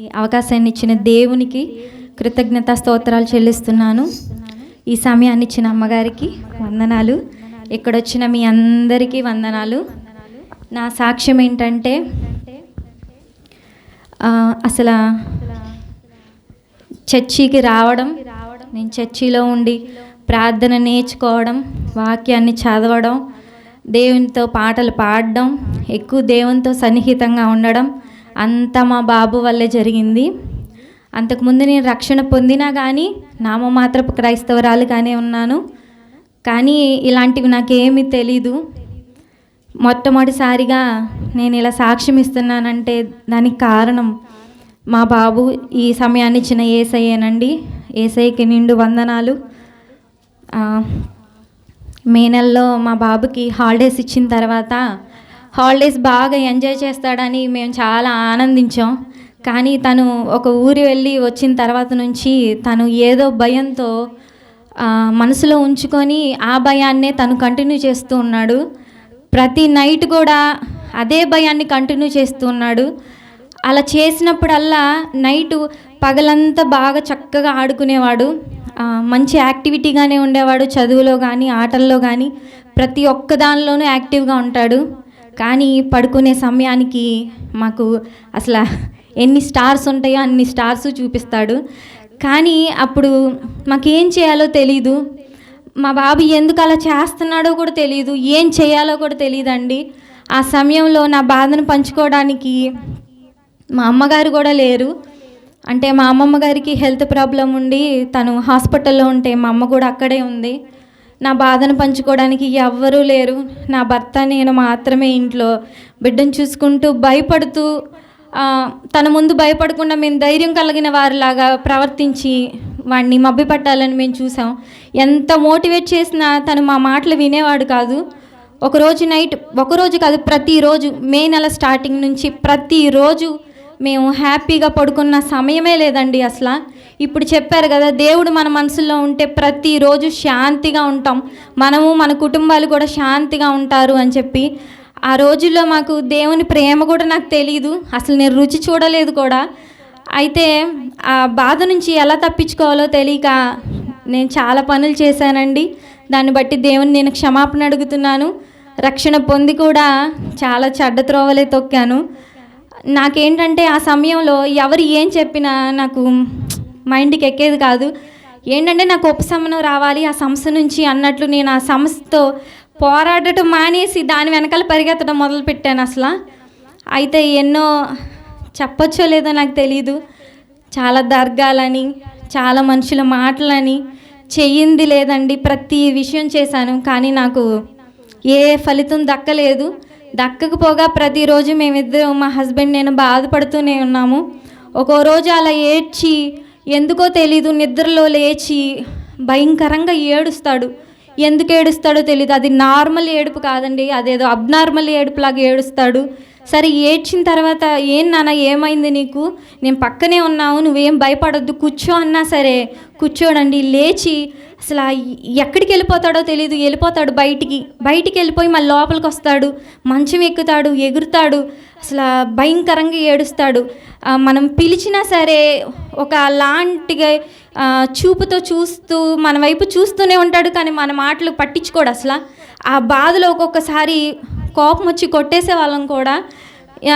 ఈ అవకాశాన్ని ఇచ్చిన దేవునికి కృతజ్ఞత స్తోత్రాలు చెల్లిస్తున్నాను. ఈ సమయాన్ని ఇచ్చిన అమ్మగారికి వందనాలు. ఇక్కడ వచ్చిన మీ అందరికీ వందనాలు. నా సాక్ష్యం ఏంటంటే అసలు చర్చికి రావడం నేను చర్చిలో ఉండి ప్రార్థన నేర్చుకోవడం వాక్యాన్ని చదవడం దేవునితో పాటలు పాడడం ఎక్కువ దేవునితో సన్నిహితంగా ఉండడం అంతా మా బాబు వల్లే జరిగింది. అంతకుముందు నేను రక్షణ పొందినా కానీ నామమాత్రపు క్రైస్తవరాలుగానే ఉన్నాను. కానీ ఇలాంటివి నాకేమీ తెలీదు. మొట్టమొదటిసారిగా నేను ఇలా సాక్ష్యం ఇస్తున్నానంటే దానికి కారణం మా బాబు ఈ సమయాన్ని ఇచ్చిన ఏసయ్యేనండి. ఏసైకి నిండు వందనాలు. మే నెలలో మా బాబుకి హాలిడేస్ ఇచ్చిన తర్వాత హాలిడేస్ బాగా ఎంజాయ్ చేస్తాడని మేము చాలా ఆనందించాం. కానీ తను ఒక ఊరి వెళ్ళి వచ్చిన తర్వాత నుంచి తను ఏదో భయంతో మనసులో ఉంచుకొని ఆ భయాన్నే తను కంటిన్యూ చేస్తూ ఉన్నాడు. ప్రతి నైట్ కూడా అదే భయాన్ని కంటిన్యూ చేస్తూ ఉన్నాడు. అలా చేసినప్పుడల్లా నైటు పగలంతా బాగా చక్కగా ఆడుకునేవాడు. మంచి యాక్టివిటీగానే ఉండేవాడు. చదువులో కానీ ఆటల్లో కానీ ప్రతి ఒక్క దానిలోనూ యాక్టివ్గా ఉంటాడు. కానీ పడుకునే సమయానికి మాకు అసలు ఎన్ని స్టార్స్ ఉంటాయో అన్ని స్టార్స్ చూపిస్తాడు. కానీ అప్పుడు మాకేం చేయాలో తెలీదు. మా బాబు ఎందుకు అలా చేస్తున్నాడో కూడా తెలియదు ఏం చేయాలో కూడా తెలియదండి ఆ సమయంలో నా బాధను పంచుకోవడానికి మా అమ్మగారు కూడా లేరు. అంటే మా అమ్మమ్మ గారికి హెల్త్ ప్రాబ్లం ఉండి తను హాస్పిటల్లో ఉంటే మా అమ్మ కూడా అక్కడే ఉంది. నా బాధను పంచుకోవడానికి ఎవ్వరూ లేరు. నా భర్త నేను మాత్రమే ఇంట్లో. బిడ్డను చూసుకుంటూ భయపడుతూ తన ముందు భయపడకుండా మేము ధైర్యం కలిగిన వారిలాగా ప్రవర్తించి వాడిని మభ్యపెట్టాలని మేము చూసాం ఎంత మోటివేట్ చేసినా తను మా మాటలు వినేవాడు కాదు. ఒకరోజు నైట్ ఒకరోజు కాదు ప్రతిరోజు మే నెల స్టార్టింగ్ నుంచి ప్రతిరోజు మేము హ్యాపీగా పడుకున్న సమయమే లేదండి అసలు. ఇప్పుడు చెప్పారు కదా దేవుడు మన మనసులో ఉంటే ప్రతిరోజు శాంతిగా ఉంటాం. మనము మన కుటుంబాలు కూడా శాంతిగా ఉంటారు అని చెప్పి. ఆ రోజుల్లో మాకు దేవుని ప్రేమ కూడా నాకు తెలియదు అసలు నేను రుచి చూడలేదు కూడా. అయితే ఆ బాధ నుంచి ఎలా తప్పించుకోవాలో తెలియక నేను చాలా పనులు చేశానండి. దాన్ని బట్టి దేవుని నేను క్షమాపణ అడుగుతున్నాను. రక్షణ పొంది కూడా చాలా చెడ్డ త్రోవలే తొక్కాను. నాకేంటంటే ఆ సమయంలో ఎవరు ఏం చెప్పినా నాకు మైండ్కి ఎక్కేది కాదు. ఏంటంటే నాకు ఉపశమనం రావాలి ఆ సమస్య నుంచి అన్నట్లు నేను ఆ సమస్యతో పోరాడటం మానేసి దాని వెనకాల పరిగెత్తడం మొదలుపెట్టాను అసలు. అయితే ఎన్నో చెప్పచ్చో లేదో నాకు తెలీదు. చాలా దర్గాలని చాలా మనుషుల మాటలని చెయ్యింది లేదండి. ప్రతి విషయం చేశాను. కానీ నాకు ఏ ఫలితం దక్కలేదు. దక్కకపోగా ప్రతిరోజు మేమిద్దరం మా హస్బెండ్ నేను బాధపడుతూనే ఉన్నాము. ఒక్కో రోజు అలా ఏడ్చి ఎందుకో తెలీదు నిద్రలో లేచి భయంకరంగా ఏడుస్తాడు. ఎందుకు ఏడుస్తాడో తెలియదు అది నార్మల్ ఏడుపు కాదండి అదేదో అబ్నార్మల్ ఏడుపులాగా ఏడుస్తాడు. సరే ఏడ్చిన తర్వాత ఏం నాన్న ఏమైంది నీకు? నేను పక్కనే ఉన్నావు నువ్వేం భయపడొద్దు కూర్చో అన్నా సరే. కూర్చోడండి లేచి అసలు ఎక్కడికి వెళ్ళిపోతాడో తెలియదు వెళ్ళిపోతాడు బయటికి. బయటికి వెళ్ళిపోయి మళ్ళీ లోపలికి వస్తాడు. మంచం ఎక్కుతాడు ఎగురుతాడు. అసలు భయంకరంగా ఏడుస్తాడు. మనం పిలిచినా సరే ఒక లాంటిగా చూపుతో చూస్తూ మన వైపు చూస్తూనే ఉంటాడు కానీ మన మాటలు పట్టించుకోడు అసలు. ఆ బాధలో ఒక్కొక్కసారి కోపం వచ్చి కొట్టేసే వాళ్ళం కూడా.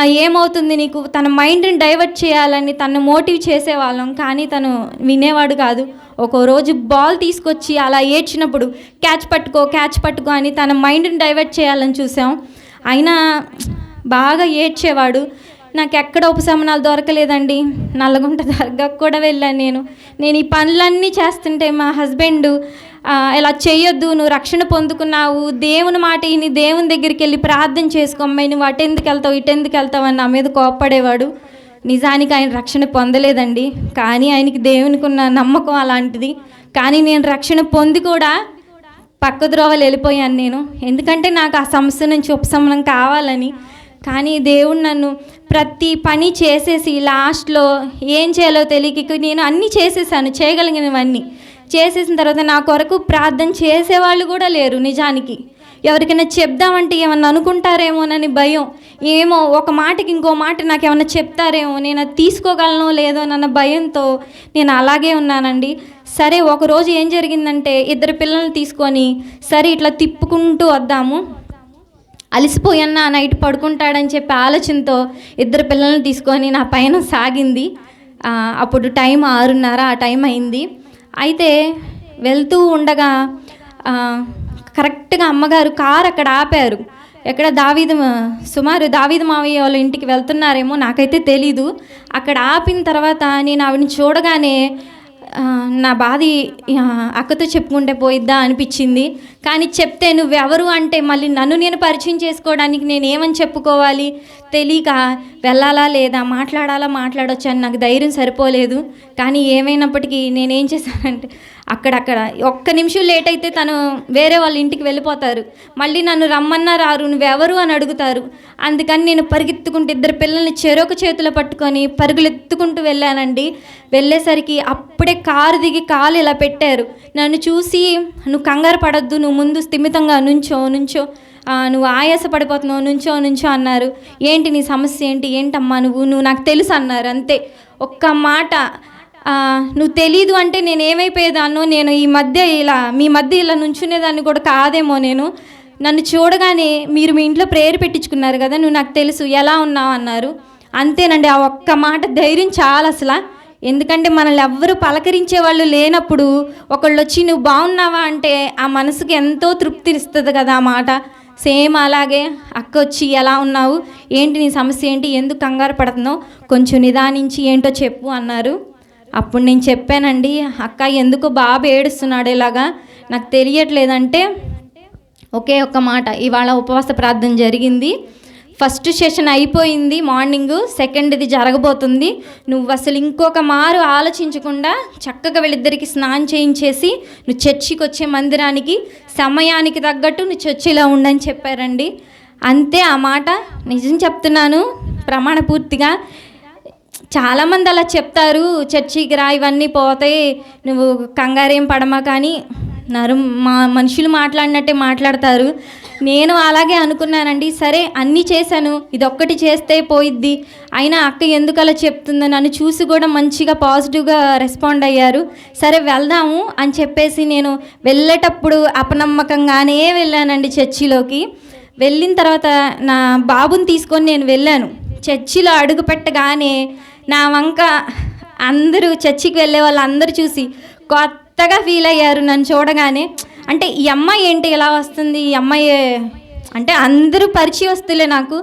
ఏమవుతుంది నీకు? తన మైండ్ని డైవర్ట్ చేయాలని తను మోటివ్ చేసేవాళ్ళం కానీ తను వినేవాడు కాదు. ఒక రోజు బాల్ తీసుకొచ్చి అలా ఏడ్చినప్పుడు క్యాచ్ పట్టుకో క్యాచ్ పట్టుకో అని తన మైండ్ని డైవర్ట్ చేయాలని చూసాం. అయినా బాగా ఏడ్చేవాడు. నాకు ఎక్కడ ఉపశమనాలు దొరకలేదండి. నల్లగుంట దర్గాకు కూడా వెళ్ళాను నేను. నేను ఈ పనులన్నీ చేస్తుంటే మా హస్బెండ్ ఇలా చేయొద్దు నువ్వు రక్షణ పొందుకున్నావు. దేవుని మాట ఇని దేవుని దగ్గరికి వెళ్ళి ప్రార్థన చేసుకోమ్మాయి నువ్వు అటెందుకు వెళ్తావు ఇటెందుకు వెళ్తావు అని నా మీద కోప్పడేవాడు. నిజానికి ఆయన రక్షణ పొందలేదండి. కానీ ఆయనకి దేవునికి ఉన్న నమ్మకం అలాంటిది. కానీ నేను రక్షణ పొంది కూడా పక్క ద్రోవలు వెళ్ళిపోయాను నేను. ఎందుకంటే నాకు ఆ సమస్య నుంచి ఉపశమనం కావాలని కానీ దేవుడు నన్ను ప్రతి పని చేసేసి లాస్ట్లో ఏం చేయాలో తెలియక నేను అన్నీ చేసేసాను చేయగలిగినవన్నీ. చేసేసిన తర్వాత నా కొరకు ప్రార్థన చేసేవాళ్ళు కూడా లేరు నిజానికి. ఎవరికైనా చెప్దామంటే ఏమన్నా అనుకుంటారేమోనని భయం. ఏమో ఒక మాటకి ఇంకో మాట నాకు ఏమన్నా చెప్తారేమో నేను అది తీసుకోగలనో లేదో అన్న భయంతో నేను అలాగే ఉన్నానండి. సరే ఒకరోజు ఏం జరిగిందంటే ఇద్దరు పిల్లల్ని తీసుకొని సరే ఇట్లా తిప్పుకుంటూ వద్దాము. అలసిపోయన్న నైట్ పడుకుంటాడని చెప్పి ఆలోచనతో ఇద్దరు పిల్లల్ని తీసుకొని నా పైన సాగింది. అప్పుడు టైం ఆరున్నర ఆ టైం అయింది. అయితే వెళ్తూ ఉండగా కరెక్ట్గా అమ్మగారు కారు అక్కడ ఆపారు. ఎక్కడ దావీదు సుమారు దావీదు మావయ్య వాళ్ళ ఇంటికి వెళ్తున్నారేమో నాకైతే తెలీదు. అక్కడ ఆపిన తర్వాత నేను ఆవిడని చూడగానే నా బాధ అక్కతో చెప్పుకుంటే పోయిద్దా అనిపించింది. కానీ చెప్తే నువ్వెవరు అంటే మళ్ళీ నన్ను నేను పరిచయం చేసుకోవడానికి నేను ఏమని చెప్పుకోవాలి? తెలియక వెళ్ళాలా లేదా? మాట్లాడాలా? మాట్లాడొచ్చు? అని నాకు ధైర్యం సరిపోలేదు. కానీ ఏమైనప్పటికీ నేనేం చేశానంటే అక్కడక్కడ. ఒక్క నిమిషం లేట్ అయితే తను వేరే వాళ్ళ ఇంటికి వెళ్ళిపోతారు. మళ్ళీ నన్ను రమ్మన్నా రారు నువ్వెవరు అని అడుగుతారు. అందుకని నేను పరిగెత్తుకుంటూ ఇద్దరు పిల్లల్ని చెరొక చేతిలో పట్టుకొని పరుగులెత్తుకుంటూ వెళ్ళానండి. వెళ్ళేసరికి అప్పుడే కారు దిగి కాలు ఇలా పెట్టారు. నన్ను చూసి నువ్వు కంగారు పడద్దు నువ్వు ముందు స్థిమితంగా నుంచో నుంచో నువ్వు ఆయాస పడిపోతున్నావు నుంచో నుంచో అన్నారు. ఏంటి నీ సమస్య ఏంటి? ఏంటమ్మా నువ్వు? నువ్వు నాకు తెలుసు అన్నారు. అంతే. ఒక్క మాట నువ్వు తెలీదు అంటే నేను ఏమైపోయేదాన్నో నేను ఈ మధ్య ఇలా మీ మధ్య ఇలా నుంచునేదాన్ని కూడా కాదేమో నేను. నన్ను చూడగానే మీరు మీ ఇంట్లో ప్రేయర్ పెట్టించుకున్నారు కదా నువ్వు నాకు తెలుసు ఎలా ఉన్నావు అన్నారు. అంతేనండి ఆ ఒక్క మాట ధైర్యం చాలా అసలు. ఎందుకంటే మనల్ని ఎవ్వరు పలకరించే వాళ్ళు లేనప్పుడు ఒకళ్ళు వచ్చి నువ్వు బాగున్నావా? అంటే ఆ మనసుకి ఎంతో తృప్తినిస్తుంది కదా ఆ మాట. సేమ్ అలాగే అక్క వచ్చి ఎలా ఉన్నావు? ఏంటి నీ సమస్య ఏంటి? ఎందుకు కంగారు పడుతున్నావు? కొంచెం నిదానించి ఏంటో చెప్పు అన్నారు. అప్పుడు నేను చెప్పానండి అక్క ఎందుకు బాబు ఏడుస్తున్నాడు ఇలాగా? నాకు తెలియట్లేదంటే ఒకే ఒక్క మాట ఇవాళ ఉపవాస ప్రార్థన జరిగింది. ఫస్ట్ సెషన్ అయిపోయింది మార్నింగ్ సెకండ్ది జరగబోతుంది. నువ్వు అసలు ఇంకొక మారు ఆలోచించకుండా చక్కగా వీళ్ళిద్దరికి స్నానం చేయించేసి నువ్వు చర్చికి వచ్చే మందిరానికి సమయానికి తగ్గట్టు నువ్వు చర్చిలో ఉండని చెప్పారండి. అంతే ఆ మాట నిజం చెప్తున్నాను ప్రమాణ పూర్తిగా చాలామంది అలా చెప్తారు చర్చికి రా ఇవన్నీ పోతాయి నువ్వు కంగారేం పడమా కానీ నరు మా మనుషులు మాట్లాడినట్టే మాట్లాడతారు. నేను అలాగే అనుకున్నానండి సరే అన్నీ చేశాను ఇది ఒక్కటి చేస్తే పోయిద్ది. అయినా అక్క ఎందుకు అలా చెప్తుందో? నన్ను చూసి కూడా మంచిగా పాజిటివ్గా రెస్పాండ్ అయ్యారు. సరే వెళ్దాము అని చెప్పేసి నేను వెళ్ళేటప్పుడు అపనమ్మకంగానే వెళ్ళానండి చర్చిలోకి. వెళ్ళిన తర్వాత నా బాబుని తీసుకొని నేను వెళ్ళాను. చర్చిలో అడుగుపెట్టగానే నా వంక అందరూ చర్చికి వెళ్ళే వాళ్ళు అందరూ చూసి కొత్తగా ఫీల్ అయ్యారు నన్ను చూడగానే. అంటే ఈ అమ్మాయి ఏంటి ఇలా వస్తుంది ఈ అమ్మాయి అంటే అందరూ పరిచయస్తులే నాకు.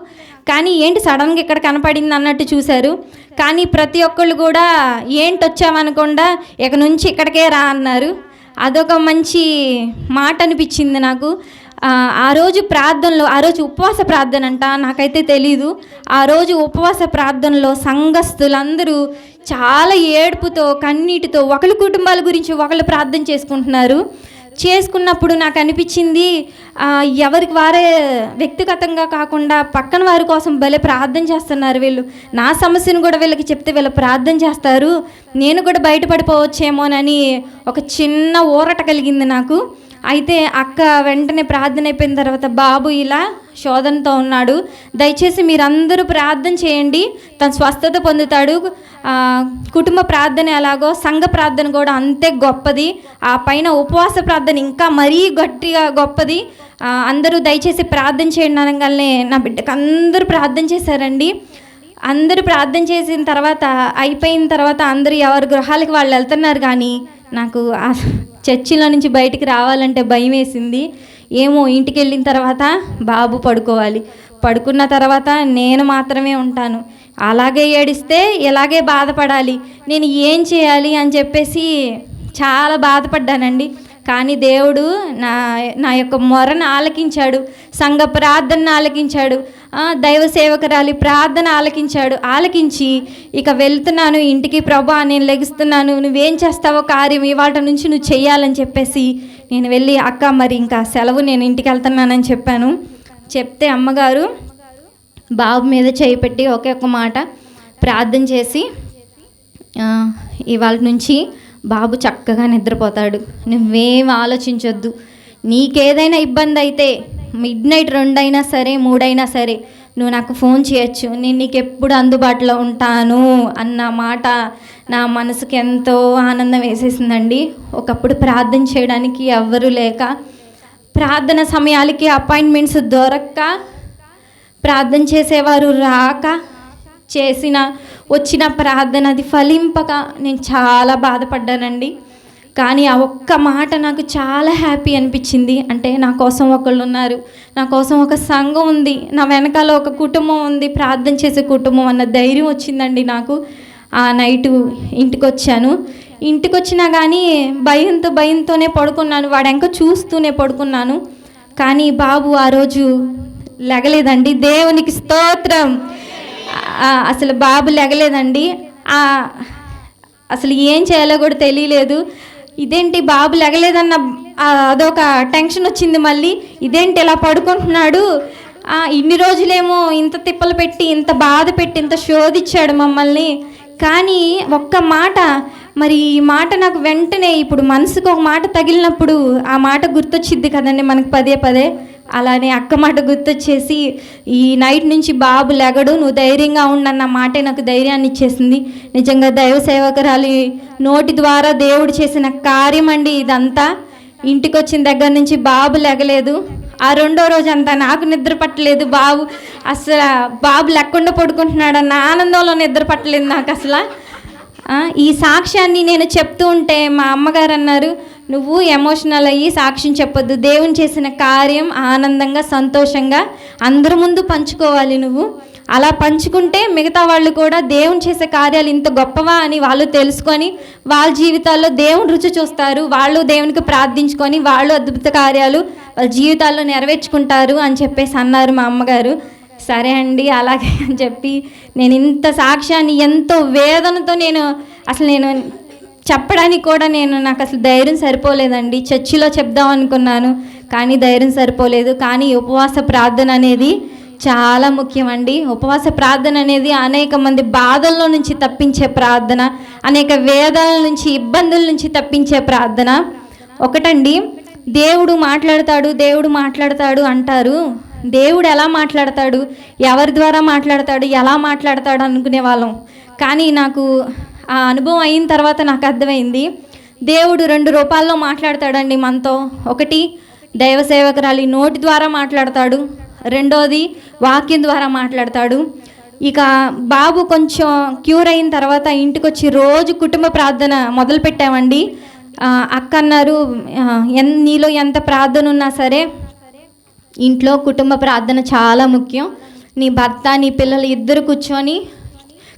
కానీ ఏంటి సడన్గా ఇక్కడ కనపడింది అన్నట్టు చూశారు. కానీ ప్రతి ఒక్కళ్ళు కూడా ఏంటి వచ్చామనకుండా ఇక నుంచి ఇక్కడికే రా అన్నారు. అదొక మంచి మాట అనిపించింది నాకు. ఆ, రోజు ప్రార్థనలో ఆ రోజు ఉపవాస ప్రార్థన అంట నాకైతే తెలీదు. ఆ రోజు ఉపవాస ప్రార్థనలో సంఘస్థులందరూ చాలా ఏడుపుతో కన్నీటితో ఒకరి కుటుంబాల గురించి ఒకళ్ళు ప్రార్థన చేసుకుంటున్నారు. చేసుకున్నప్పుడు నాకు అనిపించింది ఎవరికి వారే వ్యక్తిగతంగా కాకుండా పక్కన వారి కోసం భలే ప్రార్థన చేస్తున్నారు వీళ్ళు. నా సమస్యను కూడా వీళ్ళకి చెప్తే వీళ్ళు ప్రార్థన చేస్తారు. నేను కూడా బయటపడిపోవచ్చేమోనని ఒక చిన్న ఊరట కలిగింది నాకు. అయితే అక్క వెంటనే ప్రార్థన అయిపోయిన తర్వాత బాబు ఇలా శోధనతో ఉన్నాడు. దయచేసి మీరందరూ ప్రార్థన చేయండి. తను స్వస్థత పొందుతాడు. కుటుంబ ప్రార్థన ఎలాగో సంఘ ప్రార్థన కూడా అంతే గొప్పది. ఆ పైన ఉపవాస ప్రార్థన ఇంకా మరీ గట్టిగా గొప్పది. అందరూ దయచేసి ప్రార్థన చేయండి అనగానే నా బిడ్డకు అందరూ ప్రార్థన చేశారండి. అందరూ ప్రార్థన చేసిన తర్వాత అయిపోయిన తర్వాత అందరూ ఎవరి గృహాలకు వాళ్ళు వెళ్తున్నారు కానీ నాకు చర్చిలో నుంచి బయటికి రావాలంటే భయం వేసింది. ఏమో ఇంటికి వెళ్ళిన తర్వాత బాబు పడుకోవాలి. పడుకున్న తర్వాత నేను మాత్రమే ఉంటాను. అలాగే ఏడిస్తే ఇలాగే బాధపడాలి? నేను ఏం చేయాలి అని చెప్పేసి చాలా బాధపడ్డానండి. కానీ దేవుడు నా నా యొక్క మొరను ఆలకించాడు. సంఘ ప్రార్థనను ఆలకించాడు. దైవ సేవకురాలి ప్రార్థన ఆలకించాడు. ఆలకించి ఇక వెళ్తున్నాను ఇంటికి ప్రభా నేను లెగుస్తున్నాను నువ్వేం చేస్తావో కార్యం ఇవాళ నుంచి నువ్వు చెయ్యాలని చెప్పేసి నేను వెళ్ళి అక్క మరి ఇంకా సెలవు నేను ఇంటికి వెళ్తున్నానని చెప్పాను. చెప్తే అమ్మగారు బాబు మీద చేయి పెట్టి ఒకే ఒక మాట ప్రార్థన చేసి ఇవాళ నుంచి బాబు చక్కగా నిద్రపోతాడు. నువ్వేం ఆలోచించొద్దు. నీకేదైనా ఇబ్బంది అయితే మిడ్ నైట్ రెండైనా సరే మూడైనా సరే నువ్వు నాకు ఫోన్ చేయొచ్చు. నేను నీకు ఎప్పుడు అందుబాటులో ఉంటాను అన్న మాట నా మనసుకి ఎంతో ఆనందం వేసేసిందండి. ఒకప్పుడు ప్రార్థన చేయడానికి ఎవ్వరూ లేక ప్రార్థన సమయాలకి అపాయింట్మెంట్స్ దొరక్క ప్రార్థన చేసేవారు రాక చేసిన వచ్చిన ప్రార్థన అది ఫలింపక నేను చాలా బాధపడ్డానండి. కానీ ఆ ఒక్క మాట నాకు చాలా హ్యాపీ అనిపించింది. అంటే నా కోసం ఒకళ్ళు ఉన్నారు. నా కోసం ఒక సంఘం ఉంది. నా వెనకాల ఒక కుటుంబం ఉంది. ప్రార్థన చేసే కుటుంబం అన్న ధైర్యం వచ్చిందండి నాకు. ఆ నైటు ఇంటికి వచ్చాను ఇంటికి వచ్చినా కానీ భయంతో భయంతోనే పడుకున్నాను. వాడెంక చూస్తూనే పడుకున్నాను. కానీ బాబు ఆ రోజు లెగలేదండి. దేవునికి స్తోత్రం. అసలు బాబు లెగలేదండి. అసలు ఏం చేయాలో కూడా తెలియలేదు. ఇదేంటి బాబు లెగలేదన్న అదొక టెన్షన్ వచ్చింది మళ్ళీ. ఇదేంటి ఇలా పడుకుంటున్నాడు? ఇన్ని రోజులేమో ఇంత తిప్పలు పెట్టి ఇంత బాధ పెట్టి ఇంత శోధించాడు మమ్మల్ని. కానీ ఒక్క మాట మరి ఈ మాట నాకు వెంటనే ఇప్పుడు మనసుకు ఒక మాట తగిలినప్పుడు ఆ మాట గుర్తొచ్చిద్ది కదండి మనకు పదే పదే. అలానే అక్క మాట గుర్తొచ్చేసి ఈ నైట్ నుంచి బాబు లెగడు నువ్వు ధైర్యంగా ఉండన్న మాటే నాకు ధైర్యాన్ని ఇచ్చేసింది. నిజంగా దైవ సేవకురాలి నోటి ద్వారా దేవుడు చేసిన కార్యం అండి ఇదంతా. ఇంటికి వచ్చిన దగ్గర నుంచి బాబు లెగలేదు. ఆ రెండో రోజు అంతా నాకు నిద్ర పట్టలేదు బాబు. అసలు బాబు లెక్కుండా పడుకుంటున్నాడన్న ఆనందంలో నిద్ర పట్టలేదు నాకు అసలు. ఈ సాక్ష్యాన్ని నేను చెప్తూ ఉంటే మా అమ్మగారు అన్నారు నువ్వు ఎమోషనల్ అయ్యి సాక్ష్యం చెప్పొద్దు. దేవుని చేసిన కార్యం ఆనందంగా సంతోషంగా అందరి ముందు పంచుకోవాలి నువ్వు. అలా పంచుకుంటే మిగతా వాళ్ళు కూడా దేవుని చేసే కార్యాలు ఇంత గొప్పవా అని వాళ్ళు తెలుసుకొని వాళ్ళ జీవితాల్లో దేవుని రుచి చూస్తారు. వాళ్ళు దేవునికి ప్రార్థించుకొని వాళ్ళు అద్భుత కార్యాలు వాళ్ళ జీవితాల్లో నెరవేర్చుకుంటారు అని చెప్పేసి అన్నారు మా అమ్మగారు. సరే అండి అలాగే అని చెప్పి నేను ఇంత సాక్ష్యాన్ని ఎంతో వేదనతో నేను అసలు నేను చెప్పడానికి కూడా నేను నాకు అసలు ధైర్యం సరిపోలేదండి. చర్చిలో చెప్దాం అనుకున్నాను కానీ ధైర్యం సరిపోలేదు. కానీ ఉపవాస ప్రార్థన అనేది చాలా ముఖ్యమండి. ఉపవాస ప్రార్థన అనేది అనేక మంది బాధల్లో నుంచి తప్పించే ప్రార్థన అనేక వేదాల నుంచి ఇబ్బందుల నుంచి తప్పించే ప్రార్థన. ఒకటండి దేవుడు మాట్లాడతాడు దేవుడు మాట్లాడతాడు అంటారు. దేవుడు ఎలా మాట్లాడతాడు ఎవరి ద్వారా మాట్లాడతాడు ఎలా మాట్లాడతాడు అనుకునే వాళ్ళం. కానీ నాకు ఆ అనుభవం అయిన తర్వాత నాకు అర్థమైంది. దేవుడు రెండు రూపాల్లో మాట్లాడతాడండి మనతో. ఒకటి దైవ సేవకురాలి నోటి ద్వారా మాట్లాడతాడు. రెండోది వాక్యం ద్వారా మాట్లాడతాడు. ఇక బాబు కొంచెం క్యూర్ అయిన తర్వాత ఇంటికి వచ్చి రోజు కుటుంబ ప్రార్థన మొదలు పెట్టామండి అక్క అన్నారు ఎన్ నీలో ఎంత ప్రార్థన ఉన్నా సరే ఇంట్లో కుటుంబ ప్రార్థన చాలా ముఖ్యం. నీ భర్త నీ పిల్లలు ఇద్దరు కూర్చొని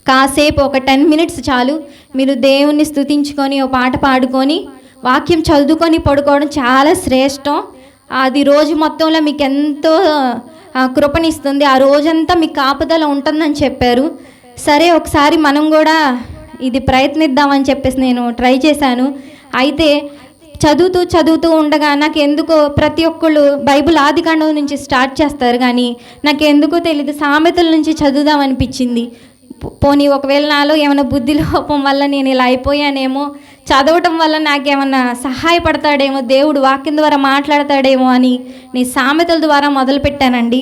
కాసేపు ఒక టెన్ మినిట్స్ చాలు. మీరు దేవుణ్ణి స్తుతించుకొని ఓ పాట పాడుకొని వాక్యం చదువుకొని పడుకోవడం చాలా శ్రేష్టం. అది రోజు మొత్తంలో మీకు ఎంతో కృపణిస్తుంది ఆ రోజంతా మీకు కాపుదల ఉంటుందని చెప్పారు. సరే ఒకసారి మనం కూడా ఇది ప్రయత్నిద్దామని చెప్పేసి నేను ట్రై చేశాను. అయితే చదువుతూ చదువుతూ ఉండగా నాకు ఎందుకో ప్రతి ఒక్కళ్ళు బైబిల్ ఆదికాండం నుంచి స్టార్ట్ చేస్తారు. కానీ నాకు ఎందుకో తెలియదు సామెతల నుంచి చదువుదాం అనిపించింది పోనీ ఒకవేళ నాలో ఏమైనా బుద్ధి లోపం వల్ల నేను ఇలా అయిపోయానేమో చదవటం వల్ల నాకేమన్నా సహాయపడతాడేమో దేవుడు వాక్యం ద్వారా మాట్లాడతాడేమో అని నేను సామెతల ద్వారా మొదలుపెట్టానండి.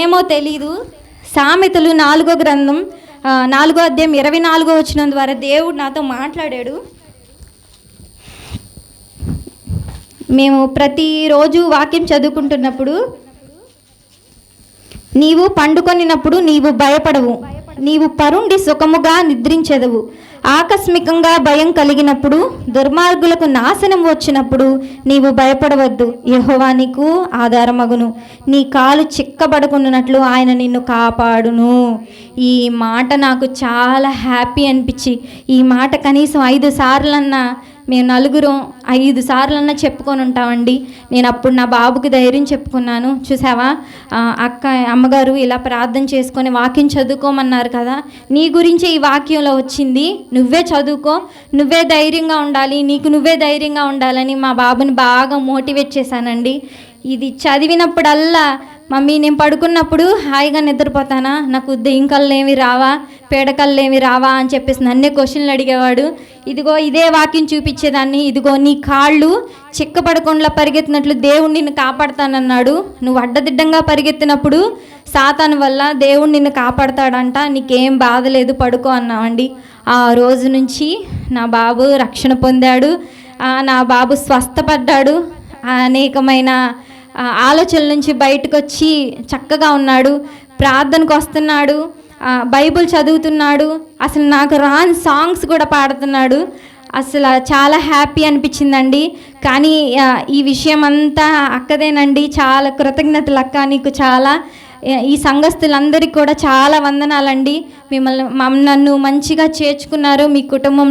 ఏమో తెలీదు. సామెతలు నాలుగో గ్రంథం నాలుగో అధ్యాయం ఇరవై నాలుగో వచ్చిన ద్వారా దేవుడు నాతో మాట్లాడాడు. మేము ప్రతిరోజు వాక్యం చదువుకుంటున్నప్పుడు నీవు పండుకొనినప్పుడు నీవు భయపడవు. నీవు పరుండి సుఖముగా నిద్రించెదవు. ఆకస్మికంగా భయం కలిగినప్పుడు దుర్మార్గులకు నాశనం వచ్చినప్పుడు నీవు భయపడవద్దు. యహోవా నీకు ఆధారమగును. నీ కాలు చిక్కబడుకున్నట్లు ఆయన నిన్ను కాపాడును. ఈ మాట నాకు చాలా హ్యాపీ అనిపించి ఈ మాట కనీసం ఐదు సార్లన్నా మేము నలుగురం ఐదు సార్లన్నా చెప్పుకొని ఉంటామండి. నేను అప్పుడు నా బాబుకి ధైర్యం చెప్పుకున్నాను. చూసావా? అక్క అమ్మగారు ఇలా ప్రార్థన చేసుకొని వాక్యం చదువుకోమన్నారు కదా. నీ గురించే ఈ వాక్యంలో వచ్చింది. నువ్వే చదువుకో నువ్వే ధైర్యంగా ఉండాలి నీకు నువ్వే ధైర్యంగా ఉండాలని మా బాబుని బాగా మోటివేట్ చేశానండి. ఇది చదివినప్పుడల్లా మమ్మీ నేను పడుకున్నప్పుడు హాయిగా నిద్రపోతానా? నాకు దెయ్యం ఏమి రావా? పేడకళ్ళు ఏమి రావా? అని చెప్పేసి నన్నే క్వశ్చన్లు అడిగేవాడు. ఇదిగో ఇదే వాక్యం చూపించేదాన్ని. ఇదిగో నీ కాళ్ళు చిక్కపడకుండా పరిగెత్తినట్లు దేవుడు నిన్ను కాపాడతానన్నాడు. నువ్వు అడ్డదిడ్డంగా పరిగెత్తినప్పుడు సాతాను వల్ల దేవుడు నిన్ను కాపాడతాడంట. నీకేం బాధ లేదు పడుకో అన్నామండి ఆ రోజు నుంచి నా బాబు రక్షణ పొందాడు. నా బాబు స్వస్థపడ్డాడు. అనేకమైన ఆలోచన ఆలోచనల నుంచి బయటకు వచ్చి చక్కగా ఉన్నాడు ప్రార్థనకు వస్తున్నాడు బైబుల్ బైబిల్ చదువుతున్నాడు అసలు నాకు రాని సాంగ్స్ కూడా పాడుతున్నాడు. అసలు చాలా హ్యాపీ అనిపించిందండి. కానీ ఈ విషయం అంతా అక్కదేనండి. చాలా కృతజ్ఞతలు అక్క నీకు చాలా. ఈ సంఘస్థులందరికీ కూడా చాలా వందనాలండి. మిమ్మల్ని నన్ను మంచిగా చేర్చుకున్నారు మీ కుటుంబం